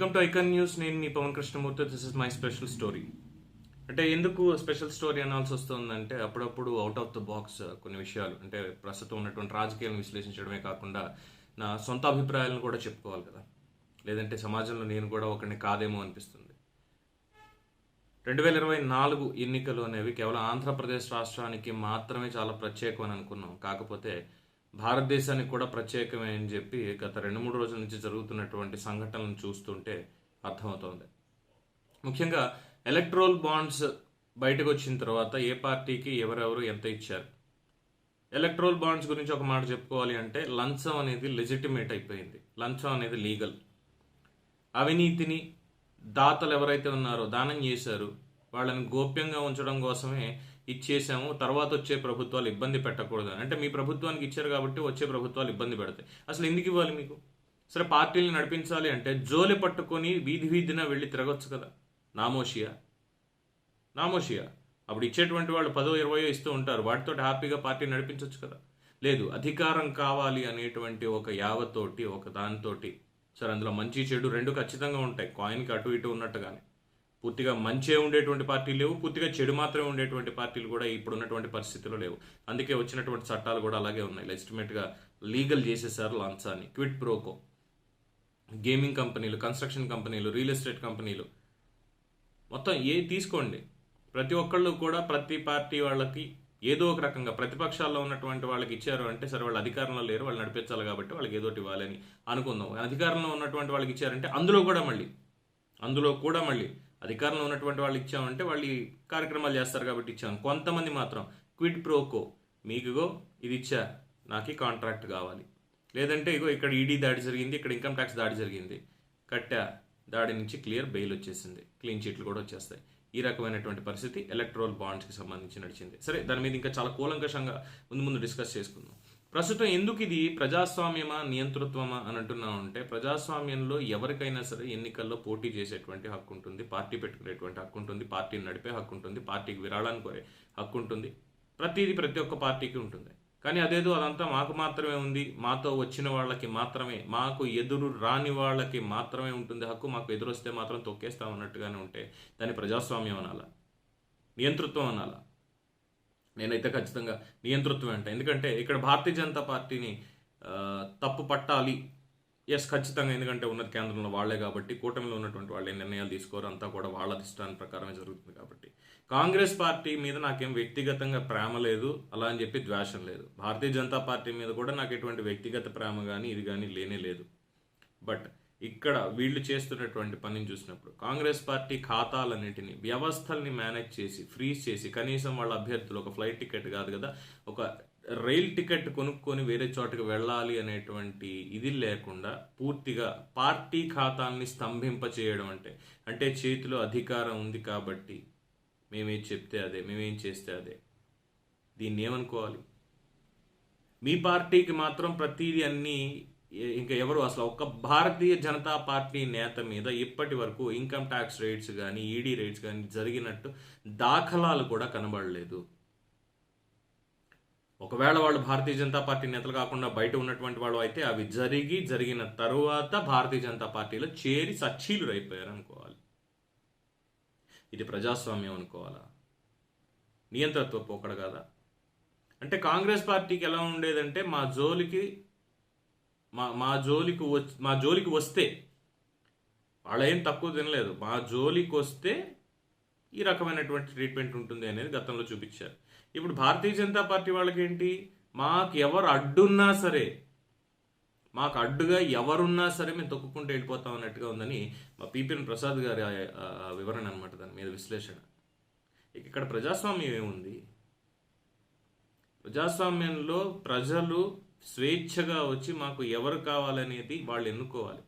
Welcome to icon news నేను మీ Pavan Krishnamurthy. This is my special story అంటే ఎందుకు special story అనాల్సి వస్తుందంటే అప్పుడప్పుడు అవుట్ ఆఫ్ ద బాక్స్ కొన్ని విషయాలు. అంటే ప్రస్తుతం ఉన్నటువంటి రాజకీయాలను విశ్లేషించడమే కాకుండా నా సొంత అభిప్రాయాలను కూడా చెప్పుకోవాలి కదా. లేదంటే సమాజంలో నేను కూడా ఒకరిని కాదేమో అనిపిస్తుంది. రెండు వేల ఇరవై నాలుగు ఎన్నికలు అనేవి కేవలం ఆంధ్రప్రదేశ్ రాష్ట్రానికి మాత్రమే చాలా ప్రత్యేకం అని అనుకున్నాం. కాకపోతే భారతదేశానికి కూడా ప్రత్యేకమే అని చెప్పి గత రెండు మూడు రోజుల నుంచి జరుగుతున్నటువంటి సంఘటనలను చూస్తుంటే అర్థమవుతోంది. ముఖ్యంగా ఎలక్ట్రోల్ బాండ్స్ బయటకు వచ్చిన తర్వాత ఏ పార్టీకి ఎవరెవరు ఎంత ఇచ్చారు? ఎలక్ట్రోల్ బాండ్స్ గురించి ఒక మాట చెప్పుకోవాలి అంటే లంచం అనేది లెజిటిమేట్ అయిపోయింది. లంచం అనేది లీగల్ అవినీతిని దాతలు ఎవరైతే ఉన్నారో దానం చేశారు వాళ్ళని గోప్యంగా ఉంచడం కోసమే ఇచ్చేసాము. తర్వాత వచ్చే ప్రభుత్వాలు ఇబ్బంది పెట్టకూడదు అంటే మీ ప్రభుత్వానికి ఇచ్చారు కాబట్టి వచ్చే ప్రభుత్వాలు ఇబ్బంది పెడతాయి. అసలు ఎందుకు ఇవ్వాలి మీకు? సరే పార్టీలు నడిపించాలి అంటే జోలి పట్టుకొని వీధి వీధిన వెళ్ళి తిరగొచ్చు కదా. నామోషియా? నామోషియా? అప్పుడు ఇచ్చేటువంటి వాళ్ళు పదో ఇరవయో ఇస్తూ ఉంటారు. వాటితో హ్యాపీగా పార్టీ నడిపించవచ్చు కదా. లేదు అధికారం కావాలి అనేటువంటి ఒక యావతోటి ఒక దానితోటి. సరే అందులో మంచి చెడు రెండు ఖచ్చితంగా ఉంటాయి. కాయిన్కి అటు ఇటు ఉన్నట్టుగానే. పూర్తిగా మంచే ఉండేటువంటి పార్టీలు లేవు పూర్తిగా చెడు మాత్రమే ఉండేటువంటి పార్టీలు కూడా ఇప్పుడు ఉన్నటువంటి పరిస్థితుల్లో లేవు. అందుకే వచ్చినటువంటి చట్టాలు కూడా అలాగే ఉన్నాయి. లెజిటిమేట్గా లీగల్ చేసేసారు లాంచాన్ని క్విట్ ప్రోకో. గేమింగ్ కంపెనీలు కన్స్ట్రక్షన్ కంపెనీలు రియల్ ఎస్టేట్ కంపెనీలు మొత్తం ఏ తీసుకోండి. ప్రతి ఒక్కళ్ళు కూడా ప్రతి పార్టీ వాళ్ళకి ఏదో ఒక రకంగా ప్రతిపక్షాల్లో ఉన్నటువంటి వాళ్ళకి ఇచ్చారు అంటే సరే వాళ్ళు అధికారంలో లేరు వాళ్ళు నడిపించాలి కాబట్టి వాళ్ళకి ఏదోటి ఇవ్వాలని అనుకుందాం. అధికారంలో ఉన్నటువంటి వాళ్ళకి ఇచ్చారంటే అందులో కూడా మళ్ళీ అందులో కూడా మళ్ళీ అధికారంలో ఉన్నటువంటి వాళ్ళు ఇచ్చామంటే వాళ్ళు ఈ కార్యక్రమాలు చేస్తారు కాబట్టి ఇచ్చాం. కొంతమంది మాత్రం క్విడ్ ప్రోకో మీకుగో ఇది ఇచ్చా నాకు కాంట్రాక్ట్ కావాలి. లేదంటే ఇగో ఇక్కడ ఈడీ దాడి జరిగింది ఇక్కడ ఇన్కమ్ ట్యాక్స్ దాడి జరిగింది. కట్టా దాడి నుంచి క్లియర్ బెయిల్ వచ్చేసింది. క్లీన్ చీట్లు కూడా వచ్చేస్తాయి. ఈ రకమైనటువంటి పరిస్థితి ఎలక్ట్రోల్ బాండ్స్కి సంబంధించి నడిచింది. సరే దాని మీద ఇంకా చాలా కూలంకషంగా ముందు ముందు డిస్కస్ చేసుకుందాం. ప్రస్తుతం ఎందుకు ఇది ప్రజాస్వామ్యమా నియంతృత్వమా అని అంటున్నాం అంటే ప్రజాస్వామ్యంలో ఎవరికైనా సరే ఎన్నికల్లో పోటీ చేసేటువంటి హక్కు ఉంటుంది పార్టీ పెట్టుకునేటువంటి హక్కు ఉంటుంది పార్టీని నడిపే హక్కు ఉంటుంది పార్టీకి విరాళాన్ని కోరే హక్కు ఉంటుంది. ప్రతిదీ ప్రతి ఒక్క పార్టీకి ఉంటుంది. కానీ అదేదో అదంతా మాకు మాత్రమే ఉంది మాతో వచ్చిన వాళ్ళకి మాత్రమే మాకు ఎదురు రాని వాళ్ళకి మాత్రమే ఉంటుంది హక్కు మాకు ఎదురొస్తే మాత్రం తొక్కేస్తాం అన్నట్టుగానే ఉంటే దాన్ని ప్రజాస్వామ్యం అనాలా? నియంతృత్వం అనాలా? నేనైతే ఖచ్చితంగా నియంతృత్వం అంట. ఎందుకంటే ఇక్కడ భారతీయ జనతా పార్టీని తప్పు పట్టాలి. ఎస్ ఖచ్చితంగా ఎందుకంటే ఉన్నత కేంద్రంలో వాళ్ళే కాబట్టి కూటమిలో ఉన్నటువంటి వాళ్ళే నిర్ణయాలు తీసుకోరు అంతా కూడా వాళ్ళ అధిష్టానం ప్రకారమే జరుగుతుంది కాబట్టి. కాంగ్రెస్ పార్టీ మీద నాకేం వ్యక్తిగతంగా ప్రేమ లేదు అలా అని చెప్పి ద్వేషం లేదు. భారతీయ జనతా పార్టీ మీద కూడా నాకు ఎటువంటి వ్యక్తిగత ప్రేమ కానీ ఇది కానీ లేనే లేదు. బట్ ఇక్కడ వీళ్ళు చేస్తున్నటువంటి పనిని చూసినప్పుడు కాంగ్రెస్ పార్టీ ఖాతాలన్నింటినీ వ్యవస్థల్ని మేనేజ్ చేసి ఫ్రీజ్ చేసి కనీసం వాళ్ళ అభ్యర్థులు ఒక ఫ్లైట్ టికెట్ కాదు కదా ఒక రైల్ టికెట్ కొనుక్కొని వేరే చోటకి వెళ్ళాలి అనేటువంటి ఇది లేకుండా పూర్తిగా పార్టీ ఖాతాల్ని స్తంభింప చేయడం అంటే అంటే చేతిలో అధికారం ఉంది కాబట్టి మేమేం చెప్తే అదే మేమేం చేస్తే అదే. దీన్ని ఏమనుకోవాలి మీ పార్టీకి మాత్రం ప్రతిదీ అన్నీ ఇంకా ఎవరు అసలు ఒక్క భారతీయ జనతా పార్టీ నేత మీద ఇప్పటి వరకు ఇన్కమ్ ట్యాక్స్ రేట్స్ కానీ ఈడీ రేట్స్ కానీ జరిగినట్టు దాఖలాలు కూడా కనబడలేదు. ఒకవేళ వాళ్ళు భారతీయ జనతా పార్టీ నేతలు కాకుండా బయట ఉన్నటువంటి వాళ్ళు అయితే అవి జరిగి జరిగిన తరువాత భారతీయ జనతా పార్టీలో చేరి సచ్చీలు అయిపోయారు అనుకోవాలి. ఇది ప్రజాస్వామ్యం అనుకోవాలా? నియంత్రత్వ పోకడ కదా? అంటే కాంగ్రెస్ పార్టీకి ఎలా ఉండేదంటే మా జోలికి మా మా జోలికి వచ్చి మా జోలికి వస్తే వాళ్ళ ఏం తక్కువ తినలేదు. మా జోలికి వస్తే ఈ రకమైనటువంటి ట్రీట్మెంట్ ఉంటుంది అనేది గతంలో చూపించారు. ఇప్పుడు భారతీయ జనతా పార్టీ వాళ్ళకేంటి? మాకు ఎవరు అడ్డున్నా సరే మాకు అడ్డుగా ఎవరున్నా సరే మేము తొక్కుకుంటూ వెళ్ళిపోతాం అన్నట్టుగా ఉందని మా పీపీఎన్ ప్రసాద్ గారి వివరణ అనమాట దాని మీద విశ్లేషణ. ఇక ఇక్కడ ప్రజాస్వామ్యం ఏముంది? ప్రజాస్వామ్యంలో ప్రజలు స్వేచ్ఛగా వచ్చి మాకు ఎవరు కావాలనేది వాళ్ళు ఎన్నుకోవాలి.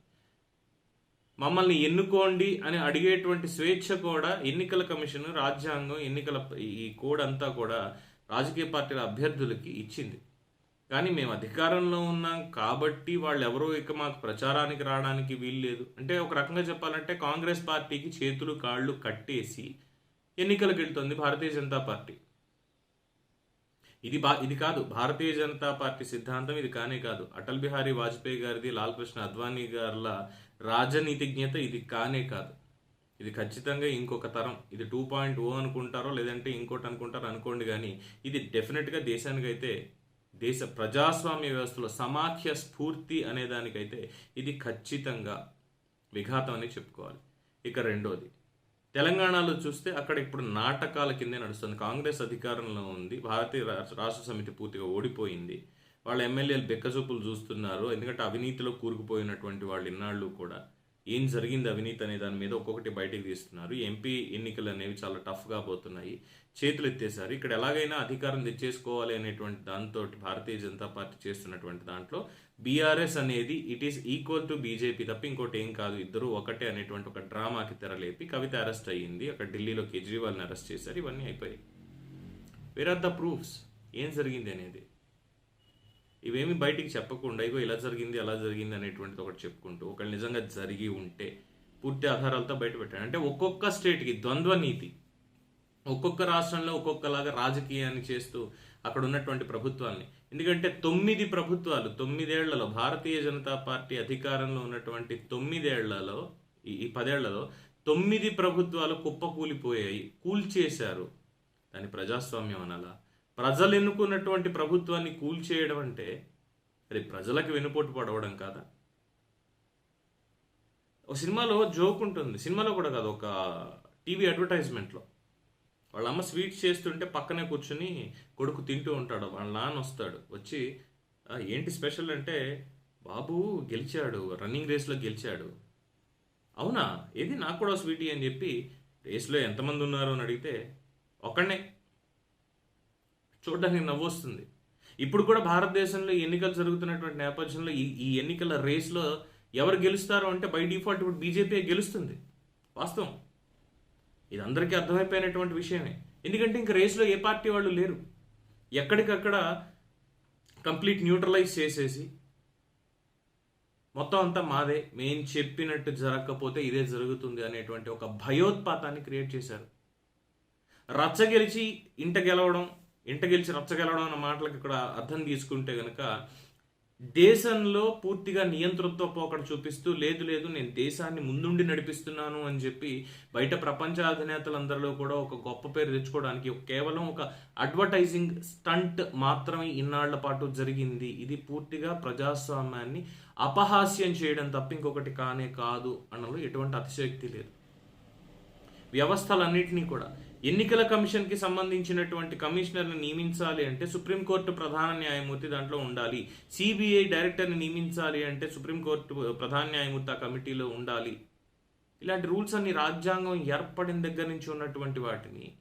మమ్మల్ని ఎన్నుకోండి అని అడిగేటువంటి స్వేచ్ఛ కూడా ఎన్నికల కమిషన్ రాజ్యాంగం ఎన్నికల ఈ కోడ్ అంతా కూడా రాజకీయ పార్టీల అభ్యర్థులకి ఇచ్చింది. కానీ మేము అధికారంలో ఉన్నాం కాబట్టి వాళ్ళు ఎవరో ఇక మాకు ప్రచారానికి రావడానికి వీల్లేదు అంటే ఒక రకంగా చెప్పాలంటే కాంగ్రెస్ పార్టీకి చేతులు కాళ్ళు కట్టేసి ఎన్నికలకు వెళ్తుంది భారతీయ జనతా పార్టీ. ఇది బా ఇది కాదు. భారతీయ జనతా పార్టీ సిద్ధాంతం ఇది కానే కాదు. అటల్ బిహారీ వాజ్పేయి గారిది లాల్ కృష్ణ అద్వానీ గారిల రాజనీతిజ్ఞత ఇది కానే కాదు. ఇది ఖచ్చితంగా ఇంకొక తరం. ఇది టూ పాయింట్ ఓ అనుకుంటారో లేదంటే ఇంకోటి అనుకుంటారో అనుకోండి కానీ ఇది డెఫినెట్గా దేశానికి అయితే దేశ ప్రజాస్వామ్య వ్యవస్థలో సమాఖ్య స్ఫూర్తి అనే దానికైతే ఇది ఖచ్చితంగా విఘాతం అని చెప్పుకోవాలి. ఇక రెండోది. తెలంగాణలో చూస్తే అక్కడ ఇప్పుడు నాటకాల కిందే నడుస్తుంది. కాంగ్రెస్ అధికారంలో ఉంది. భారతీయ రాష్ట్ర సమితి పూర్తిగా ఓడిపోయింది. వాళ్ళ ఎమ్మెల్యేలు బెక్కచూపులు చూస్తున్నారు. ఎందుకంటే అవినీతిలో కూరుకుపోయినటువంటి వాళ్ళు ఇన్నాళ్ళు కూడా. ఏం జరిగింది అవినీతి అనే దాని మీద ఒక్కొక్కటి బయటికి తీస్తున్నారు. ఎంపీ ఎన్నికలు అనేవి చాలా టఫ్గా పోతున్నాయి. చేతులు ఎత్తేసారు ఇక్కడ ఎలాగైనా అధికారం తెచ్చేసుకోవాలి అనేటువంటి దాంతో భారతీయ జనతా పార్టీ చేస్తున్నటువంటి దాంట్లో బీఆర్ఎస్ అనేది it is equal to BJP తప్ప ఇంకోటి ఏం కాదు. ఇద్దరు ఒకటే అనేటువంటి ఒక డ్రామాకి తెరలేపి కవిత అరెస్ట్ అయ్యింది. అక్కడ ఢిల్లీలో కేజ్రీవాల్ని అరెస్ట్ చేశారు. ఇవన్నీ అయిపోయాయి. వేర్ ఆర్ ద ప్రూఫ్స్ ఏం జరిగింది అనేది? ఇవేమి బయటికి చెప్పకుండా ఇగో ఇలా జరిగింది అలా జరిగింది అనేటువంటిది ఒకటి చెప్పుకుంటూ ఒకళ్ళు నిజంగా జరిగి ఉంటే పూర్తి ఆధారాలతో బయట పెట్టాడు అంటే ఒక్కొక్క స్టేట్కి ద్వంద్వ నీతి. ఒక్కొక్క రాష్ట్రంలో ఒక్కొక్కలాగా రాజకీయాన్ని చేస్తూ అక్కడ ఉన్నటువంటి ప్రభుత్వాల్ని. ఎందుకంటే తొమ్మిది ప్రభుత్వాలు తొమ్మిదేళ్ళలో భారతీయ జనతా పార్టీ అధికారంలో ఉన్నటువంటి తొమ్మిదేళ్ళలో ఈ ఈ పదేళ్ళలో తొమ్మిది ప్రభుత్వాలు కుప్పకూలిపోయాయి కూల్చేశారు. దాని ప్రజాస్వామ్యం అనాలా? ప్రజలు ఎన్నుకున్నటువంటి ప్రభుత్వాన్ని కూల్చేయడం అంటే అది ప్రజలకు వెనుపోటు పడవడం కాదా? ఒక సినిమాలో జోక్ ఉంటుంది. సినిమాలో కూడా కాదు ఒక టీవీ అడ్వర్టైజ్మెంట్లో. వాళ్ళ అమ్మ స్వీట్స్ చేస్తుంటే పక్కనే కూర్చుని కొడుకు తింటూ ఉంటాడు. వాళ్ళ నాన్న వస్తాడు. వచ్చి ఏంటి స్పెషల్ అంటే బాబు గెలిచాడు. రన్నింగ్ రేస్లో గెలిచాడు. అవునా? ఏది నాకు కూడా స్వీటీ అని చెప్పి రేస్లో ఎంతమంది ఉన్నారు అని అడిగితే ఒక్కడనే. చూడడానికి నవ్వు వస్తుంది ఇప్పుడు కూడా భారతదేశంలో ఎన్నికలు జరుగుతున్నటువంటి నేపథ్యంలో ఈ ఈ ఎన్నికల రేస్లో ఎవరు గెలుస్తారు అంటే బై డిఫాల్ట్ ఇప్పుడు బీజేపీ గెలుస్తుంది. వాస్తవం. ఇది అందరికీ అర్థమైపోయినటువంటి విషయమే. ఎందుకంటే ఇంక రేస్లో ఏ పార్టీ వాళ్ళు లేరు. ఎక్కడికక్కడ కంప్లీట్ న్యూట్రలైజ్ చేసేసి మొత్తం అంతా మాదే. మేం చెప్పినట్టు జరగకపోతే ఇదే జరుగుతుంది అనేటువంటి ఒక భయోత్పాతాన్ని క్రియేట్ చేశారు. రచ్చ గెలిచి ఇంట గెలవడం ఇంట గెలిచి రచ్చగలడం అన్న మాటలకు ఇక్కడ అర్థం తీసుకుంటే కనుక దేశంలో పూర్తిగా నియంతృత్వ పోకడ చూపిస్తూ లేదు లేదు నేను దేశాన్ని ముందుండి నడిపిస్తున్నాను అని చెప్పి బయట ప్రపంచ అధినేతలందరిలో కూడా ఒక గొప్ప పేరు తెచ్చుకోవడానికి కేవలం ఒక అడ్వర్టైజింగ్ స్టంట్ మాత్రమే ఇన్నాళ్ళ పాటు జరిగింది. ఇది పూర్తిగా ప్రజాస్వామ్యాన్ని అపహాస్యం చేయడం తప్ప ఇంకొకటి కానే కాదు అనలో ఎటువంటి అతిశయోక్తి లేదు. వ్యవస్థలన్నింటినీ కూడా ఎన్నికల కమిషన్కి సంబంధించినటువంటి కమిషనర్ని నియమించాలి అంటే సుప్రీంకోర్టు ప్రధాన న్యాయమూర్తి దాంట్లో ఉండాలి. సిబిఐ డైరెక్టర్ని నియమించాలి అంటే సుప్రీంకోర్టు ప్రధాన న్యాయమూర్తి ఆ కమిటీలో ఉండాలి. ఇలాంటి రూల్స్ అన్ని రాజ్యాంగం ఏర్పడిన దగ్గర నుంచి ఉన్నటువంటి వాటిని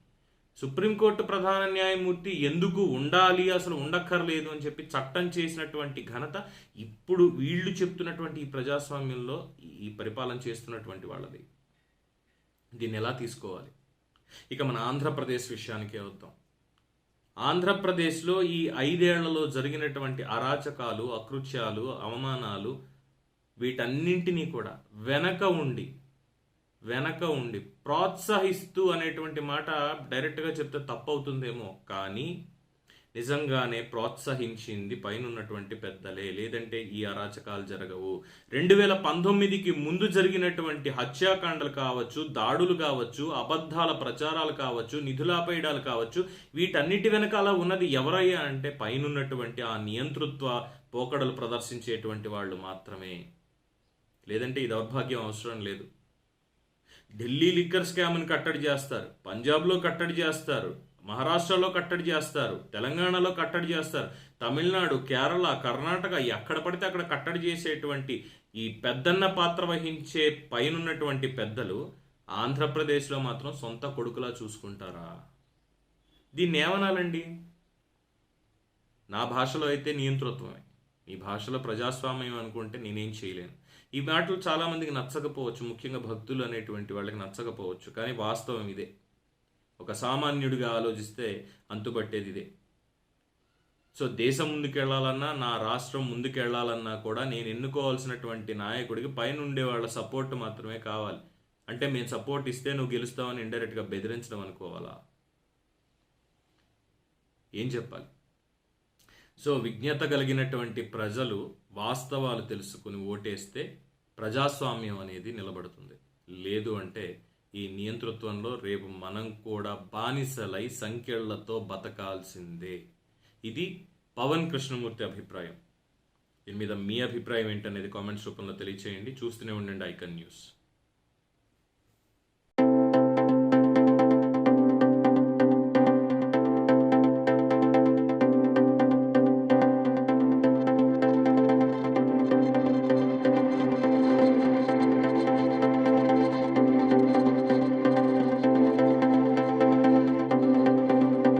సుప్రీంకోర్టు ప్రధాన న్యాయమూర్తి ఎందుకు ఉండాలి అసలు ఉండక్కర్లేదు అని చెప్పి చట్టం చేసినటువంటి ఘనత ఇప్పుడు వీళ్ళు చెప్తున్నటువంటి ఈ ప్రజాస్వామ్యంలో ఈ పరిపాలన చేస్తున్నటువంటి వాళ్ళది. దీన్ని ఎలా తీసుకోవాలి? ఇక మన ఆంధ్రప్రదేశ్ విషయానికి వద్దాం. ఆంధ్రప్రదేశ్లో ఈ ఐదేళ్ళలో జరిగినటువంటి అరాచకాలు అకృత్యాలు అవమానాలు వీటన్నింటినీ కూడా వెనక ఉండి వెనక ఉండి ప్రోత్సహిస్తూ అనేటువంటి మాట డైరెక్ట్గా చెప్తే తప్పవుతుందేమో. కానీ నిజంగానే ప్రోత్సహించింది పైన ఉన్నటువంటి పెద్దలే. లేదంటే ఈ అరాచకాలు జరగవు. రెండు వేల పంతొమ్మిదికి ముందు జరిగినటువంటి హత్యాకాండలు కావచ్చు దాడులు కావచ్చు అబద్ధాల ప్రచారాలు కావచ్చు నిధులాపేయడాలు కావచ్చు వీటన్నిటి వెనకాల ఉన్నది ఎవరయ్యా అంటే పైనున్నటువంటి ఆ నియంతృత్వ పోకడలు ప్రదర్శించేటువంటి వాళ్ళు మాత్రమే. లేదంటే ఈ దౌర్భాగ్యం అవసరం లేదు. ఢిల్లీ లిక్కర్ స్కామ్ని కట్టడి చేస్తారు. పంజాబ్లో కట్టడి చేస్తారు. మహారాష్ట్రలో కట్టడి చేస్తారు తెలంగాణలో కట్టడి చేస్తారు తమిళనాడు కేరళ కర్ణాటక ఎక్కడ పడితే అక్కడ కట్టడి చేసేటువంటి ఈ పెద్దన్న పాత్ర వహించే పైనున్నటువంటి పెద్దలు ఆంధ్రప్రదేశ్లో మాత్రం సొంత కొడుకులా చూసుకుంటారా? దీన్ని ఏమనాలండి? నా భాషలో అయితే నియంతృత్వమే. ఈ భాషలో ప్రజాస్వామ్యం అనుకుంటే నేనేం చేయలేను. ఈ మాటలు చాలామందికి నచ్చకపోవచ్చు ముఖ్యంగా భక్తులు అనేటువంటి వాళ్ళకి నచ్చకపోవచ్చు కానీ వాస్తవం ఇదే. ఒక సామాన్యుడిగా ఆలోచిస్తే అంతుపట్టేది ఇదే. సో దేశం ముందుకెళ్ళాలన్నా నా రాష్ట్రం ముందుకెళ్ళాలన్నా కూడా నేను ఎన్నుకోవాల్సినటువంటి నాయకుడికి పైన ఉండే వాళ్ళ సపోర్ట్ మాత్రమే కావాలి. అంటే మేము సపోర్ట్ ఇస్తే నువ్వు గెలుస్తావని ఇండైరెక్ట్గా బెదిరించడం అనుకోవాలా? ఏం చెప్పాలి? సో విజ్ఞత కలిగినటువంటి ప్రజలు వాస్తవాలు తెలుసుకుని ఓటేస్తే ప్రజాస్వామ్యం అనేది నిలబడుతుంది. లేదు అంటే ఈ నియంతృత్వంలో రేపు మనం కూడా బానిసలై సంఖ్యలతో బతకాల్సిందే. ఇది పవన్ కృష్ణమూర్తి అభిప్రాయం. దీని మీద మీ అభిప్రాయం ఏంటనేది కామెంట్స్ రూపంలో తెలియచేయండి. చూస్తూనే ఉండండి ఐకన్ న్యూస్.